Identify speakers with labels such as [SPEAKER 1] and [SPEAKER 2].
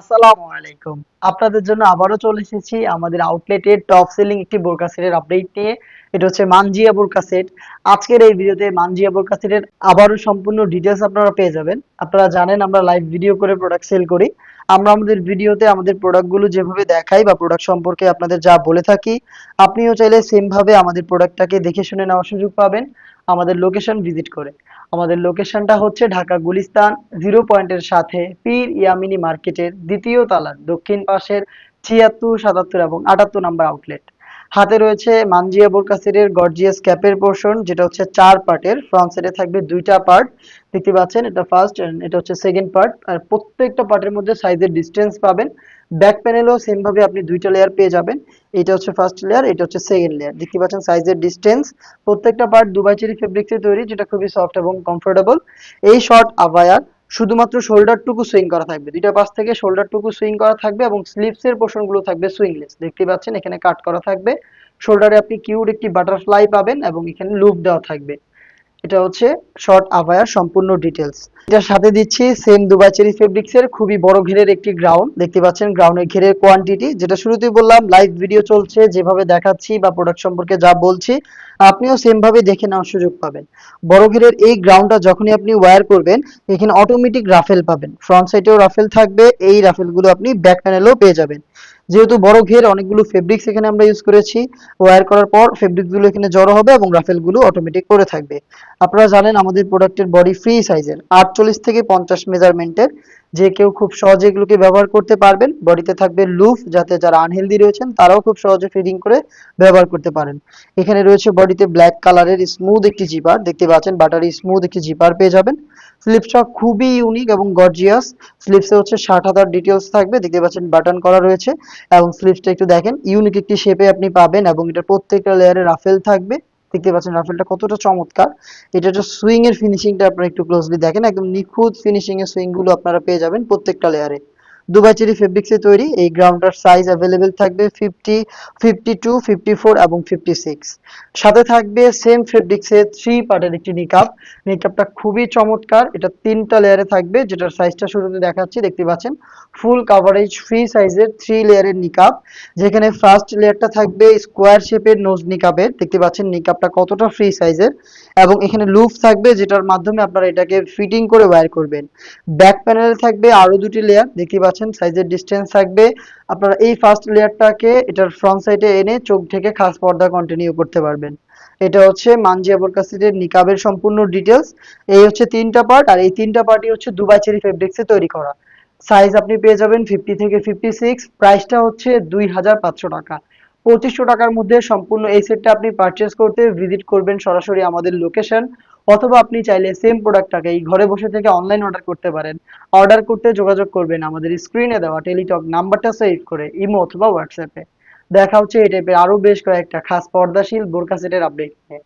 [SPEAKER 1] আসসালামু আলাইকুম। আপনাদের জন্য আবারও চলে এসেছি আমাদের আউটলেটের টপ সেলিং একটি বোরকা সেটের আপডেট নিয়ে। এটা হচ্ছে মানজিয়া বোরকা সেট আজকের এই ভিডিওতে মানজিয়া বোরকা সেটের আবারও সম্পূর্ণ ডিটেলস আপনারা পেয়ে যাবেন। আপনারা জানেন আমরা লাইভ ভিডিও করে প্রোডাক্ট সেল করি। আমরা আমাদের ভিডিওতে আমাদের প্রোডাক্টগুলো যেভাবে দেখাই বা প্রোডাক্ট সম্পর্কে আপনাদের যা বলে থাকি, আপনিও চাইলে সেম ভাবে আমাদের প্রোডাক্টটাকে দেখে শুনে নেওয়ার সুযোগ পাবেন, আমাদের লোকেশন ভিজিট করে। আমাদের লোকেশনটা হচ্ছে ঢাকা গুলিস্তান জিরো পয়েন্টের সাথে পীর ইয়ামিনী মার্কেটের দ্বিতীয় তালার দক্ষিণ পাশের ছিয়াত্তর, সাতাত্তর এবং আটাত্তর নাম্বার আউটলেট হাতে রয়েছে মানজিয়া বোরকাসিরের গর্জিয়াস ক্যাপের পোর্শন, যেটা হচ্ছে চার পার্টের। ফ্রন্ট সাইডে থাকবে দুইটা পার্ট। দেখতে পাচ্ছেন, এটা ফার্স্ট এটা হচ্ছে সেকেন্ড পার্ট। আর প্রত্যেকটা পার্টের মধ্যে সাইজের ডিস্টেন্স পাবেন। ব্যাক প্যানেলও সেম ভাবে আপনি দুইটা লেয়ার পেয়ে যাবেন। এটা হচ্ছে ফার্স্ট লেয়ার এটা হচ্ছে সেকেন্ড লেয়ার দেখতে পাচ্ছেন সাইজের ডিস্টেন্স। প্রত্যেকটা পার্ট দুবাই চেরি ফেব্রিক্সে তৈরি, যেটা খুবই সফট এবং কমফোর্টেবল এই শর্ট আভায়ার শুধুমাত্র শোল্ডারটুকু সুইং করা থাকবে। দুইটা পাশ থেকে শোল্ডারটুকু সুইং করা থাকবে এবং স্লিভসের পোর্শনগুলো থাকবে সুইংলেস। দেখতে পাচ্ছেন, এখানে কাট করা থাকবে। শোল্ডারে আপনি কিউট একটি বাটারফ্লাই পাবেন এবং এখানে লুপ দেওয়া থাকবে। এটা হচ্ছে শর্ট আভায়ার সম্পূর্ণ ডিটেলস এটার সাথে দিচ্ছি সেম দুবাই চেরি ফেব্রিক্স এর খুবই বড় ঘেরের একটি গ্রাউন্ড দেখতে পাচ্ছেন গ্রাউন্ডের ঘেরের কোয়ান্টিটি যেটা শুরুতেই বললাম লাইভ ভিডিও চলছে, যেভাবে দেখাচ্ছি বা প্রোডাক্ট সম্পর্কে যা বলছি, আপনিও সেম ভাবে দেখে নেওয়ার সুযোগ পাবেন। বড় ঘেরের এই গ্রাউন্ডটা যখনই আপনি ওয়্যার করবেন, এখানে অটোমেটিক রাফেল পাবেন। ফ্রন্ট সাইডেও রাফেল থাকবে, এই রাফেলগুলো আপনি ব্যাক প্যানেলেও পেয়ে যাবেন। যেহেতু বড় ঘের, অনেকগুলো ফেব্রিক্স এখানে আমরা ইউজ করেছি। ওয়্যার করার পর ফেব্রিকগুলো এখানে জড়ো হবে এবং রাফেলগুলো অটোমেটিক করে থাকবে। আপনারা জানেন আমাদের প্রোডাক্টের বডি ফ্রি সাইজের আটচল্লিশ থেকে পঞ্চাশ মেজারমেন্টের যে কেউ খুব সহজে এগুলোকে ব্যবহার করতে পারবেন। বডিতে থাকবে লুফ যাতে যারা আনহেলদি রয়েছেন, তারাও খুব সহজে ফিডিং করে ব্যবহার করতে পারেন। এখানে রয়েছে বডিতে ব্ল্যাক কালারের স্মুথ একটি জিপার দেখতে পাচ্ছেন বাটারি স্মুথ একটি জিপার পেয়ে যাবেন। স্লিপসটা খুবই ইউনিক এবং গর্জিয়াস স্লিপসে হচ্ছে ষাট হাজার ডিটেলস থাকবে। দেখতে পাচ্ছেন বাটন করা রয়েছে। এবং স্লিপসটা একটু দেখেন ইউনিক একটি শেপে আপনি পাবেন এবং এটা প্রত্যেকটা লেয়ারে রাফেল থাকবে। দেখতে পাচ্ছেন রাফেলটা কতটা চমৎকার। এটা একটা সুইং এর ফিনিশিংটা আপনারা একটু ক্লোজলি দেখেন। একদম নিখুঁত ফিনিশিং এর সুইংগুলো আপনারা পেয়ে যাবেন প্রত্যেকটা লেয়ারে দুবাই ফেব্রিক্স এ তৈরি। এই গ্রাউন্ডটার সাইজ অ্যাভেলেবেল থাকবে fifty fifty two fifty four এবং ফিফটি সিক্স সাথে থাকবে সেম ফেব্রিক্স থ্রি পার্টের একটি নিকাপ নিকাপটা খুবই চমৎকার। এটা তিনটা লেয়ারে থাকবে, যেটার সাইজটা শুরুতে দেখাচ্ছি, দেখতে পাচ্ছেন? ফুল কাভারেজ ফ্রি সাইজের থ্রি লেয়ারের নিকাপ যেখানে ফার্স্ট লেয়ারটা থাকবে স্কোয়ার শেপের নোজ নিকাপের দেখতে পাচ্ছেন নিকাপটা কতটা ফ্রি সাইজের এবং এখানে লুপ থাকবে, যেটার মাধ্যমে আপনারা এটাকে ফিটিং করে ওয়্যার করবেন। ব্যাক প্যানেলে থাকবে আরও দুটি লেয়ার দেখতে পাচ্ছেন সাইজের ডিস্টেন্স থাকবে। আপনারা এই ফার্স্ট লেয়ারটাকে এটার ফ্রন্ট সাইডে এনে চোখ থেকে খাস পর্দা কন্টিনিউ করতে পারবেন। এটা হচ্ছে মানজিয়া বোরকাসিটের নিকাবের সম্পূর্ণ ডিটেলস এই হচ্ছে তিনটা পার্ট আর এই তিনটা পার্টই হচ্ছে দুবাই চেরি ফেব্রিক্সে তৈরি করা। সাইজ আপনি পেয়ে যাবেন ফিফটি থেকে ফিফটি সিক্স প্রাইসটা হচ্ছে দুই হাজার পাঁচশো টাকা। পঁচিশশো টাকার মধ্যে সম্পূর্ণ এই সেটটা আপনি পারচেস করতে ভিজিট করবেন সরাসরি আমাদের লোকেশন অথবা আপনি চাইলে সেম প্রোডাক্টটাকে এই ঘরে বসে থেকে অনলাইন অর্ডার করতে পারেন। অর্ডার করতে যোগাযোগ করবেন আমাদের স্ক্রিনে দেওয়া টেলিটক নাম্বারটা সেভ করে ইমো অথবা হোয়াটসঅ্যাপে দেখা হচ্ছে এই টাইপের আরও বেশ কয়েকটা খাস পর্দাশীল বোরকা সেটের আপডেট নিয়ে।